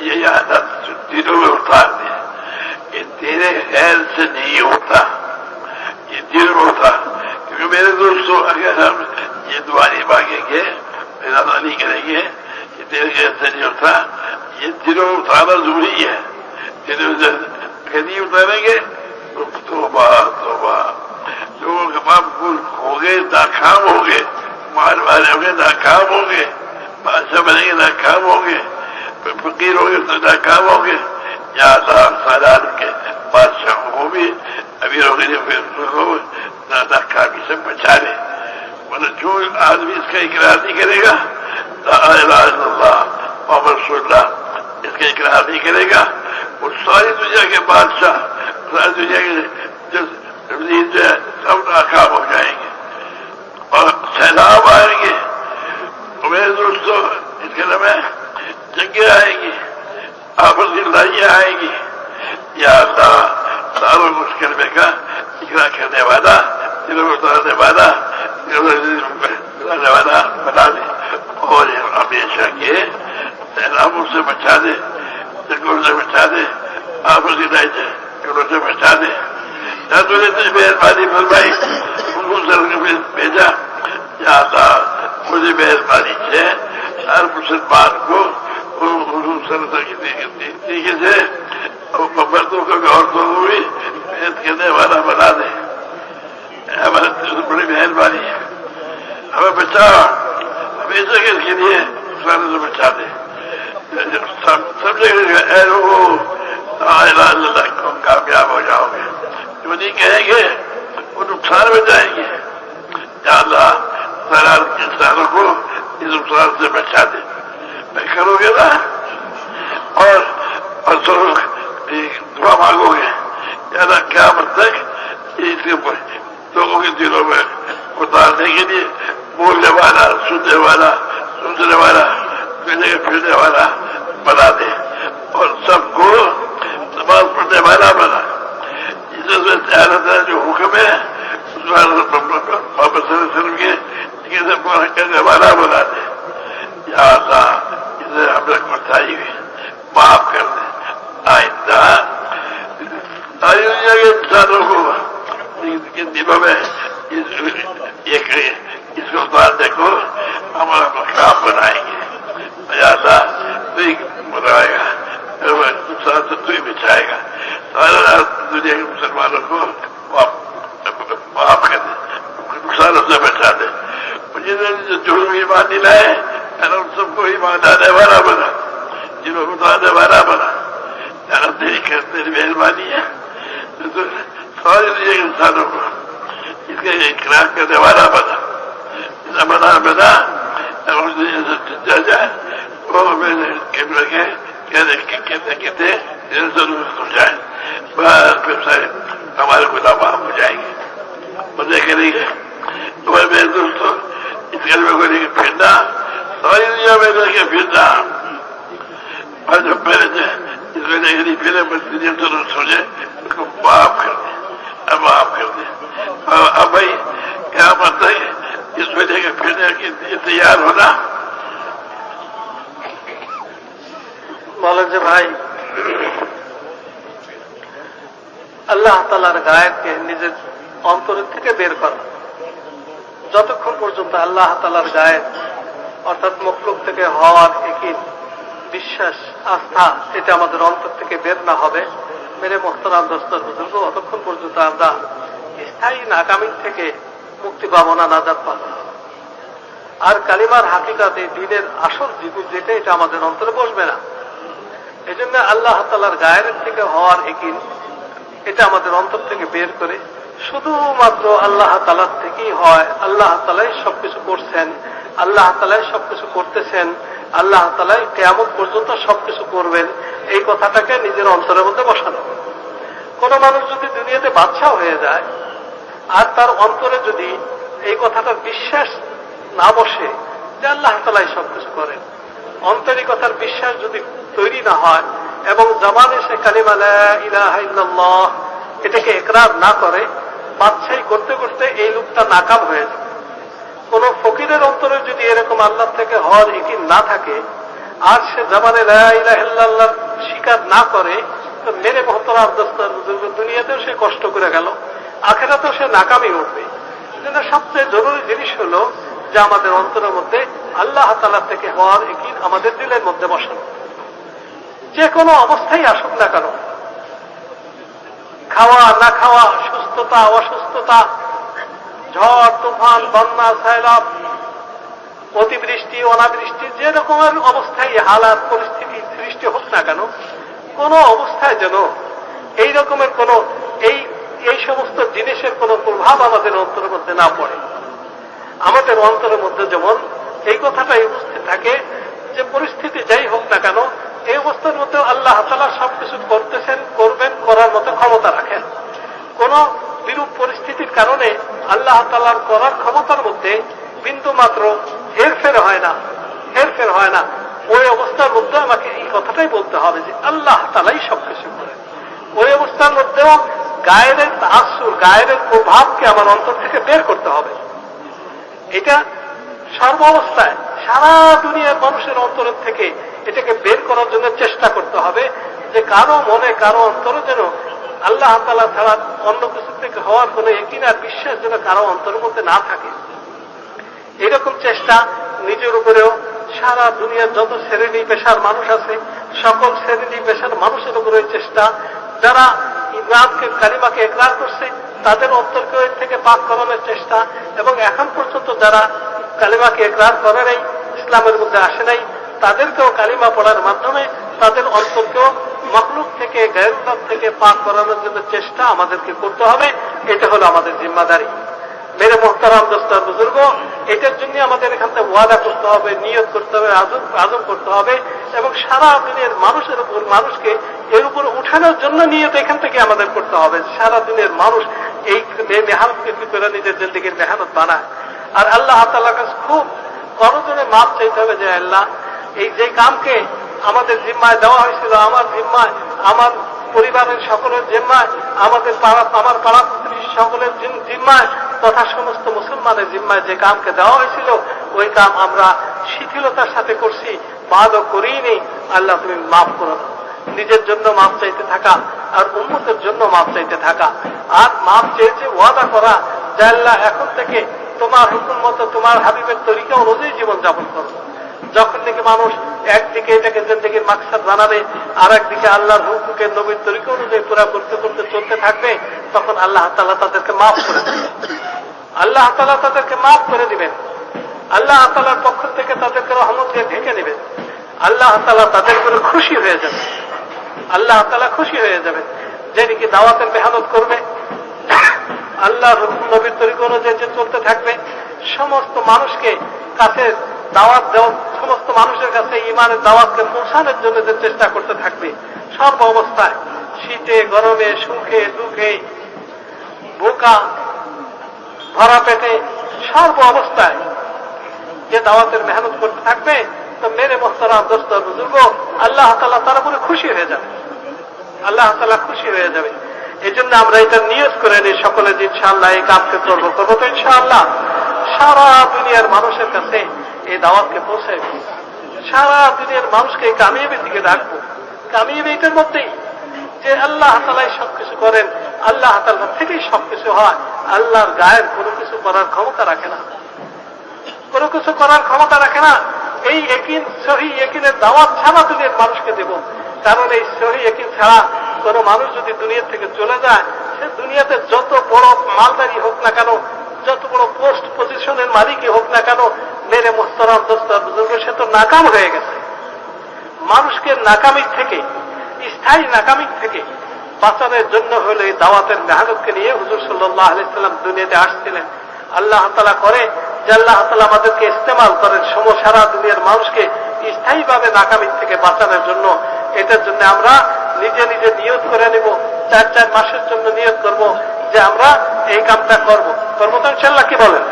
یہ عادت دنوں میں اتار یہ تیرے خیال سے نہیں ہوتا یہ دل ہوتا کیونکہ میرے دوستوں اگر ہم یہ دواری نہیں کریں گے یہ تیرے خیال سے نہیں ہوتا یہ دلوں میں اتارنا ضروری ہے دنوں سے اتاریں گے تو بات تو بات لوگوں کے باپ کھو گئے ناکام ہو گئے مال والے ہو گئے ناکام ہو گئے بادشاہ بنے گے ناکام ہوں گے فقیر ہوں گے تو ناکام ہوں گے یا اللہ کے بادشاہوں کو بھی ابھی ہو گئے ناکامی سے بچا لے۔ مطلب جو آدمی اس کا اقرار نہیں کرے گا مسلمان کو طریقے سے مردوں کو بھی عورتوں کو بھی محنت کرنے والا بنا دیں ہمارے بڑی مہربانی ہے۔ ہمیں بچا۔ ہمیشہ کے لیے سارے سے بچا دیں سب جگہ کو کامیاب ہو جاؤ گے۔ جو نہیں کہیں گے، وہ نقصان میں جائیں گے۔ اللہ سارا انسانوں کو اس نقصان سے بچا دیں کرو گے نا اور, دعا مانگو گے۔ یعنی کیا مطلب لوگوں کے دلوں میں اتارنے کے لیے بولنے والا سننے والا سننے والا ملنے پھرنے والا بنا دے اور سب کو نماز پڑھنے والا بنا۔ اس سے ہے جو حکم ہے واپس کرنے والا بنا دے یا اللہ انسانوں کو اس کے اخراج کا دوارہ بنا. زمانہ بنا، اور جائے، وہ میں نے کہتے کہتے ضرور ہو جائے۔ پھر ہمارے کو عام ہو جائیں گے۔ مزے کریں گے اور میرے دوستوں، اس گھر میں کوئی پھرنا۔ ساری دنیا میں لے کے پھرنا۔ اور جب میں اس میں نہیں، پھرے بس ضرور سوچے، اس کو معاف کر भाई क्या मतलब है इसमें लेकर फिरने के लिए तैयार होना বলেন যে ভাই আল্লাহ তালার গায়েবকে নিজের অন্তরের থেকে বের করা যতক্ষণ পর্যন্ত আল্লাহ তালার গায়েব অর্থাৎ মকলুক থেকে হওয়ার একই বিশ্বাস আস্থা এটা আমাদের অন্তর থেকে বের না হবে মেরে মোহতারাম দস্তর বুজুর্গ অতক্ষণ পর্যন্ত আমরা স্থায়ী নাকামি থেকে মুক্তি পাবো না নাজাদ পাবো। আর কালিমার হাকিকাতে দিনের আসল জীবন যেটা, এটা আমাদের অন্তরে বসবে না। এই জন্য আল্লাহ তালার গায়ের থেকে হওয়ার একিন এটা আমাদের অন্তর থেকে বের করে শুধুমাত্র আল্লাহ তালার থেকেই হয়। আল্লাহ তালাই সবকিছু করছেন, আল্লাহ তালাই সবকিছু করতেছেন, আল্লাহ তালাই কেয়ামত পর্যন্ত সবকিছু করবেন। এই কথাটাকে নিজের অন্তরের মধ্যে বসানো। কোন মানুষ যদি দুনিয়াতে বাদশাহ হয়ে যায় আর তার অন্তরে যদি এই কথাটা বিশ্বাস না বসে, যে আল্লাহ তালাই সবকিছু করেন। অন্তরিকতার বিশ্বাস যদি তৈরি না হয় এবং জবান এসে কালিমা ইলাহ এটাকে একরার না করে, বাদশাহী করতে করতে এই লোকটা নাকাম হয়ে যাবে। কোন ফকিরের অন্তরে যদি এরকম আল্লাহ থেকে হওয়ার ইকিন না থাকে, আর সে লাহ স্বীকার না করে, তো মেরে মহতরাম দোস্তার দুনিয়াতেও সে কষ্ট করে গেল। আখেরাতেও সে নাকামি উঠবে এজন্য সবচেয়ে জরুরি জিনিস হলো যে আমাদের অন্তরের মধ্যে আল্লাহ তালা থেকে হওয়ার ইকিন আমাদের দিলের মধ্যে বসানো যে কোনো অবস্থায় আসুক না কেন। খাওয়া, না খাওয়া, সুস্থতা, অসুস্থতা, ঝড়, তুফান, বন্যা সাইলাব অতিবৃষ্টি, অনাবৃষ্টি, যে রকমের অবস্থায় হালাত, পরিস্থিতি সৃষ্টি হোক না কেন, কোন অবস্থায় যেন এই রকমের কোন এই সমস্ত জিনিসের কোন প্রভাব আমাদের অন্তরের মধ্যে না পড়ে। আমাদের অন্তরের মধ্যে যেমন এই কথাটাই উপস্থিত থাকে যে পরিস্থিতি যাই হোক না কেন, এই অবস্থার মধ্যে আল্লাহ তালা সবকিছু করতেছেন, করবেন, করার মতো ক্ষমতা রাখেন। কোন বিরূপ পরিস্থিতির কারণে আল্লাহ তালার করার ক্ষমতার মধ্যে বিন্দু মাত্র হেরফের হয় না, হেরফের হয় না। ওই অবস্থার মধ্যে আমাকে এই কথাটাই বলতে হবে যে আল্লাহ তালাই সবকিছু করেন। ওই অবস্থার মধ্যেও গায়ের আসুর গায়ের প্রভাবকে আমার অন্তর থেকে বের করতে হবে। এটা সর্ব অবস্থায় সারা দুনিয়ার মানুষের অন্তরের থেকে এটাকে বের করার জন্য চেষ্টা করতে হবে যে কারও মনে, কারও অন্তরে যেন আল্লাহ তালা ছাড়া অন্য কিছু থেকে হওয়ার কোন একিন আর বিশ্বাস যেন কারও অন্তরের মধ্যে না থাকে। এরকম চেষ্টা নিজের উপরেও সারা দুনিয়ার যত শ্রেণি পেশার মানুষ আছে, সকল শ্রেণি পেশার মানুষের উপরে চেষ্টা, যারা ইমরানকে কালিমাকে একরার করছে, তাদের অন্তরকে থেকে পাক করানোর চেষ্টা, এবং এখন পর্যন্ত যারা কালিমাকে একরার করে নাই, ইসলামের মধ্যে আসে নাই, তাদেরকেও কালিমা পড়ার মাধ্যমে তাদের অন্তরকেও মখলুক থেকে গায়রুল্লাহ থেকে পাক করানোর জন্য চেষ্টা আমাদেরকে করতে হবে। এটা হলো আমাদের জিম্মাদারি। মেরে মোহতারাম দোস্তার বুজুর্গ এটার জন্য আমাদের এখান থেকে ওয়াদা করতে হবে নিয়োগ করতে হবে আজম আজম করতে হবে এবং সারা দিনের মানুষের উপর মানুষকে এর উপর উঠানোর জন্য নিয়ত এখান থেকে আমাদের করতে হবে সারা দিনের মানুষ এই মেহানতকে করে নিজের জিন্দিগির মেহানত বানায় আর আল্লাহ তাল্লাহ কাছে খুব করজনে মাপ চাইতে হবে যে আল্লাহ এই যে কামকে আমাদের জিম্মায় দেওয়া হয়েছিল আমার জিম্মায় আমার পরিবারের সকলের জিম্মায় আমাদের পাড়া আমার পাড়া সকলের জিম- জিম্মায় তথা সমস্ত মুসলমানের জিম্মায় যে কামকে দেওয়া হয়েছিল, ওই কাম আমরা শিথিলতার সাথে করছি, বাদও করিনি। আল্লাহ তুমি মাফ করো নিজের জন্য মাপ চাইতে থাকা আর উন্মতের জন্য মাপ চাইতে থাকা। আর মাপ চেয়েছে ওয়াদা করা, যে আল্লাহ এখন থেকে তোমার হুকুম মতো তোমার হাবিবের তরিকা অনুযায়ী জীবনযাপন করো। যখন থেকে মানুষ একদিকে এটাকে জিন্দগির মাকসাদ বানাবে আর একদিকে আল্লাহর হুকুমকে নবীর তরিকা অনুযায়ী পুরা করতে করতে চলতে থাকবে, তখন আল্লাহ তালা তাদেরকে মাফ করে দেবেন। আল্লাহ তালা তাদেরকে মাফ করে দিবেন। আল্লাহ তালার পক্ষ থেকে তাদেরকে রহমত দিয়ে ঢেকে নেবেন। আল্লাহ তালা তাদের করে খুশি হয়ে যাবে আল্লাহ তালা খুশি হয়ে যাবে যে নাকি দাওয়াতের মেহনত করবে, আল্লাহ নবীর তরিকা অনুযায়ী যে চলতে থাকবে, সমস্ত মানুষকে কাছে দাওয়াত দেওয়া, সমস্ত মানুষের কাছে ইমানের দাওয়াতকে পৌঁছানোর জন্য যে চেষ্টা করতে থাকবে সর্ব অবস্থায় শীতে, গরমে, সুখে, দুঃখে, বোকা ভরা পেটে সর্ব অবস্থায় যে দাওয়াতের মেহনত করতে থাকবে, তো মেরে মোস্তারাম দোস্ত বুজুর্গ, আল্লাহ তালা তার উপরে খুশি হয়ে যাবে। আল্লাহ তালা খুশি হয়ে যাবে। এই জন্য আমরা এটা নিয়োগ করে নিই সকলে যে ইনশাআল্লাহ এই কাজকে করব করব তো ইনশাআল্লাহ। সারা দুনিয়ার মানুষের কাছে এই দাওয়াতকে পৌঁছে সারা দুনিয়ার মানুষকে এই কামিয়াবির দিকে ডাকবো। কামিয়াবি এটার মধ্যেই যে আল্লাহ তালাই সবকিছু করেন, আল্লাহ তালা থেকেই সবকিছু হয়। আল্লাহর গায়ের কোনো কিছু করার ক্ষমতা রাখে না। কোনো কিছু করার ক্ষমতা রাখে না। এই একিন সহি একিনের দাওয়াত ছাড়া দুনিয়ার মানুষকে দেব। কারণ এই সহি একিন ছাড়া কোন মানুষ যদি দুনিয়া থেকে চলে যায়, সে দুনিয়াতে যত বড় মালদারি হোক না কেন, যত বড় পোস্ট পজিশনের মালিকই হোক না কেন, মেরে মোস্তরাম দোস্তর বুজুর্গ, সে তো নাকাম হয়ে গেছে। মানুষকে নাকামির থেকে, স্থায়ী নাকামির থেকে বাঁচানোর জন্য হলে এই দাওয়াতের মেহনতকে নিয়ে হুজুর সাল্লাহ আলাইসাল্লাম দুনিয়াতে আসছিলেন। আল্লাহ তালা করে যে আল্লাহ তালা আমাদেরকে ইস্তেমাল করেন সম সারা দুনিয়ার মানুষকে স্থায়ীভাবে নাকামির থেকে বাঁচানোর জন্য। এটার জন্য আমরা নিজে নিজে নিয়োগ করে নেব, চার চার মাসের জন্য নিয়োগ করব যে আমরা এই কামটা করব। করব তো কি বলেন?